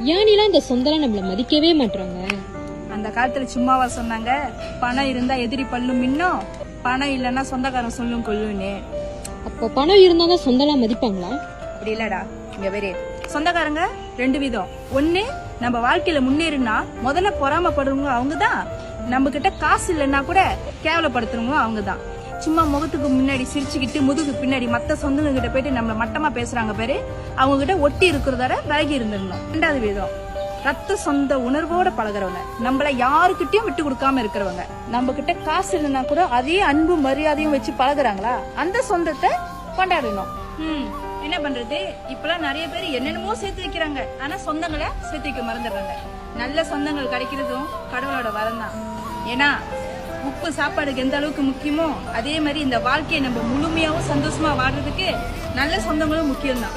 ஏனிலாம் இந்த சொந்தம்லாம் நம்மள மதிக்கவே மாட்றாங்க. அந்த காலத்துல சும்மாவா சொன்னாங்க பணம் இருந்தா எதிரி பல்லும் மின்னும் பணம் இல்லைன்னா சொந்தக்காரன் சொல்லும் கொல்லுன்னு அப்போ பணம் இருந்தா தான் சொந்தம்லாம் மதிப்பாங்களா? அப்படி இல்லடா இங்க வேறு. சொந்தக்காரங்க ரெண்டு விதம். ஒண்ணு நம்ம வாழ்க்கையில முன்னேறினா முதல்ல பொறாமப்படுறவங்க அவங்கதான். நம்ம கிட்ட காசு இல்லைன்னா கூட கேவலப்படுத்துறவங்க அவங்கதான். சும்மா முகத்துக்கு முன்னாடி சிரிச்சுக்கிட்டு முதுகு பின்னாடி மத்த சொந்தங்க கிட்ட போயிட்டு நம்மள மட்டமா பேசுறாங்க பேரு. அவங்க கிட்ட ஒட்டி இருக்கிறதோட விலகி இருந்திருந்தோம். ரெண்டாவது விதம் ரத்த சொந்த உணர்வோட பழகுறவங்க. நம்மள யாருக்கிட்டயும் விட்டு கொடுக்காம இருக்கிறவங்க. நம்ம கிட்ட காசு இல்லைன்னா கூட அதே அன்பு மரியாதையும் வச்சு பழகுறாங்களா? அந்த சொந்தத்தை கொண்டாடணும் ம், என்ன பண்றது? இப்பெல்லாம் நிறைய பேர் என்னென்னமோ சேர்த்து வைக்கிறாங்க. ஆனா சொந்தங்களை சேர்த்து வைக்க மறந்துடுறாங்க. நல்ல சொந்தங்கள் கிடைக்கிறதும் கடவுளோட வரம் தான். ஏன்னா உப்பு சாப்பாடுக்கு எந்த அளவுக்கு முக்கியமோ அதே மாதிரி இந்த வாழ்க்கையை நம்ம முழுமையாகவும் சந்தோஷமா வாழ்றதுக்கு நல்ல சொந்தங்களும் முக்கியம்தான்.